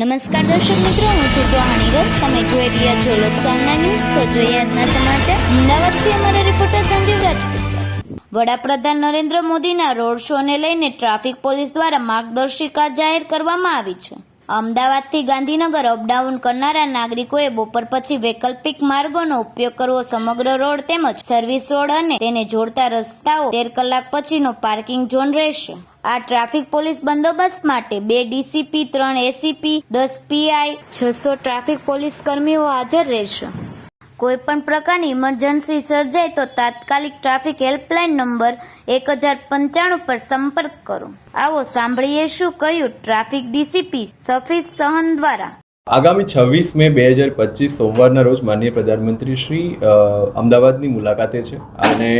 નમસ્કાર દર્શક મિત્રો, હું છું ચૌહાણી રસ તમે જોઈ રહ્યા છો લોકસામના ન્યૂઝ તો જોઈએ આજના સમાચાર. અમદાવાદથી અમારા રિપોર્ટર સંજીવ રાજપૂત. વડાપ્રધાન નરેન્દ્ર મોદીના રોડ શોને લઈને ટ્રાફિક પોલીસ દ્વારા માર્ગદર્શિકા જાહેર કરવામાં આવી છે. અમદાવાદથી ગાંધીનગર અપડાઉન કરનારા નાગરિકોએ બપોર પછી વૈકલ્પિક માર્ગોનો ઉપયોગ કરવો સમગ્ર રોડ તેમજ સર્વિસ રોડ અને તેને જોડતા રસ્તાઓ તેર કલાક પછીનો પાર્કિંગ ઝોન રહેશે. આ ટ્રાફિક પોલીસ બંદોબસ્ત માટે બે ડીસીપી, ત્રણ એસીપી, દસ પીઆઈ, છસો ટ્રાફિક પોલીસ કર્મીઓ હાજર રહેશે. કોઈ પણ પ્રકારની ઇમરજન્સી સર્જાય તો તાત્કાલિક ટ્રાફિક હેલ્પલાઇન નંબર એક હજાર પંચાણું પર સંપર્ક કરો. આવો સાંભળીએ શું કહ્યું ટ્રાફિક ડીસીપી સફીસ સહન દ્વારા. આગામી છવ્વીસ મે બે હજાર પચીસ સોમવારના રોજ માનનીય પ્રધાનમંત્રી શ્રી અમદાવાદની મુલાકાતે છે. અને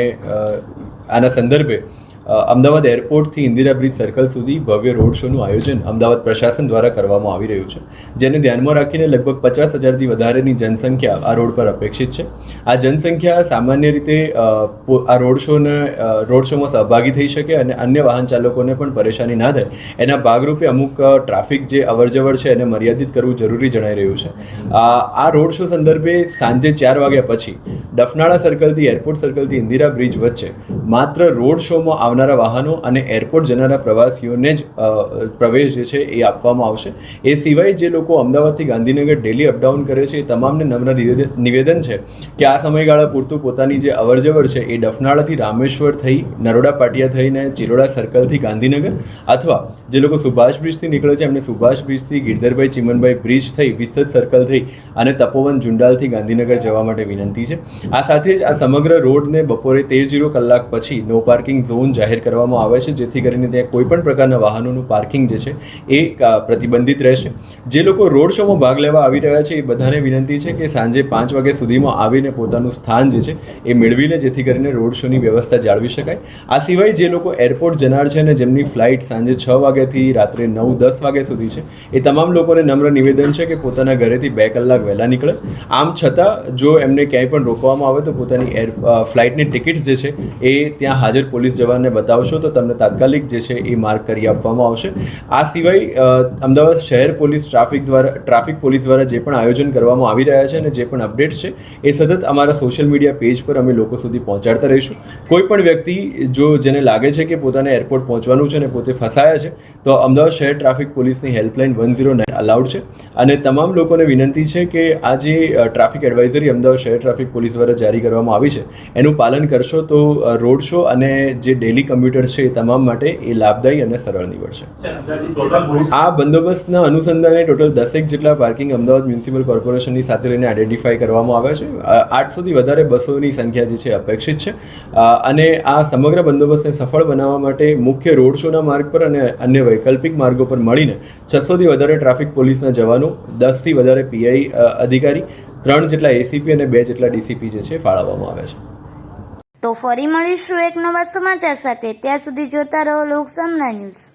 આના સંદર્ભે અમદાવાદ એરપોર્ટથી ઇન્દિરા બ્રિજ સર્કલ સુધી ભવ્ય રોડ શોનું આયોજન અમદાવાદ પ્રશાસન દ્વારા કરવામાં આવી રહ્યું છે. જેને ધ્યાનમાં રાખીને લગભગ પચાસ હજારથી વધારેની જનસંખ્યા આ રોડ પર અપેક્ષિત છે. આ જનસંખ્યા સામાન્ય રીતે આ રોડ શોને રોડ શોમાં સહભાગી થઈ શકે અને અન્ય વાહન ચાલકોને પણ પરેશાની ના થાય. એના ભાગરૂપે અમુક ટ્રાફિક જે અવરજવર છે એને મર્યાદિત કરવું જરૂરી જણાઈ રહ્યું છે. આ રોડ શો સંદર્ભે સાંજે ચાર વાગ્યા પછી ડફનાળા સર્કલથી એરપોર્ટ સર્કલથી ઇન્દિરા બ્રિજ વચ્ચે માત્ર રોડ શોમાં આવનારા વાહનો અને એરપોર્ટ જનારા પ્રવાસીઓને જ પ્રવેશ જે છે એ આપવામાં આવશે. એ સિવાય જે લોકો અમદાવાદથી ગાંધીનગર ડેલી અપડાઉન કરે છે એ તમામને નમ્ર નિવેદન- છે કે આ સમયગાળા પૂરતું પોતાની જે અવરજવર છે એ ડફનાળાથી રામેશ્વર થઈ, નરોડા પાટિયા થઈને ચિરોડા સર્કલથી ગાંધીનગર અથવા જે લોકો સુભાષ બ્રિજથી નીકળે છે એમને સુભાષ બ્રિજથી ગિરધરભાઈ ચિમનભાઈ બ્રિજ થઈ, વિસદ સર્કલ થઈ અને તપોવન જુંડાલથી ગાંધીનગર જવા માટે વિનંતી છે. આ સાથે જ આ સમગ્ર રોડને બપોરે તેર જીરો કલાક પછી નો પાર્કિંગ ઝોન જાહેર કરવામાં આવે છે, જેથી કરીને ત્યાં કોઈ પણ પ્રકારના વાહનોનું પાર્કિંગ જે છે, એ પ્રતિબંધિત રહેશે. જે લોકો રોડ શોમાં ભાગ લેવા આવી રહ્યા છે, એ બધાને વિનંતી છે કે સાંજે પાંચ વાગ્યા સુધીમાં આવીને પોતાનું સ્થાન જે છે, એ મેળવીને જેથી કરીને રોડ શોની વ્યવસ્થા જાળવી શકાય. આ સિવાય જે લોકો એરપોર્ટ જનાર છે અને જેમની ફ્લાઇટ સાંજે છ વાગ્યાથી રાત્રે નવ, દસ વાગ્યા સુધી છે, એ તમામ લોકોને નમ્ર નિવેદન છે કે પોતાના ઘરેથી બે કલાક વહેલા નીકળે. આમ છતાં જો એમને ક્યાંય પણ રોકવામાં આવે તો પોતાની એર ફ્લાઇટની ટિકિટ જે છે, એ ત્યાં હાજર પોલીસ જવાનને બતાવશો તો તમને તાત્કાલિક જે છે એ માર્ક કરી આપવામાં આવશે. આ સિવાય અમદાવાદ શહેર પોલીસ ટ્રાફિક દ્વારા, ટ્રાફિક પોલીસ દ્વારા જે પણ આયોજન કરવામાં આવી રહ્યા છે અને જે પણ અપડેટ્સ છે, એ સતત અમારા સોશિયલ મીડિયા પેજ પર અમે લોકો સુધી પહોંચાડતા રહીશું. કોઈ પણ વ્યક્તિ જો જેને લાગે છે કે પોતાને એરપોર્ટ પહોંચવાનું છે અને પોતે ફસાયા છે, તો અમદાવાદ શહેર ટ્રાફિક પોલીસની helpline one zero nine allowed છે. અને તમામ લોકોને વિનંતી છે કે આ જે ટ્રાફિક એડવાઇઝરી અમદાવાદ શહેર ટ્રાફિક પોલીસ દ્વારા જારી કરવામાં આવી છે, એનું પાલન કરશો તો રોડ શો અને જે ડેલી કમ્પ્યુટર છે એ તમામ માટે એ લાભદાયી અને સરળ નીવડશે આ બંદોબસ્તના અનુસંધાને ટોટલ દસેક જેટલા પાર્કિંગ અમદાવાદ મ્યુનિસિપલ કોર્પોરેશનની સાથે લઈને આઈડેન્ટિફાઈ કરવામાં આવ્યા છે. આઠસોથી વધારે બસોની સંખ્યા જે છે અપેક્ષિત છે. અને આ સમગ્ર બંદોબસ્તને સફળ બનાવવા માટે મુખ્ય રોડ શોના માર્ગ પર અને અન્ય વૈકલ્પિક માર્ગો પર મળીને છસોથી વધારે ટ્રાફિક પોલીસના જવાનો દસથી વધારે પીઆઈ અધિકારી ત્રણ જેટલા એસીપી અને બે જેટલા ડીસીપી જે છે ફાળવવામાં આવ્યા છે. તો ફરી મળીશું એક નવા સમાચાર સાથે. ત્યાં સુધી જોતા રહો લોકસામના ન્યૂઝ.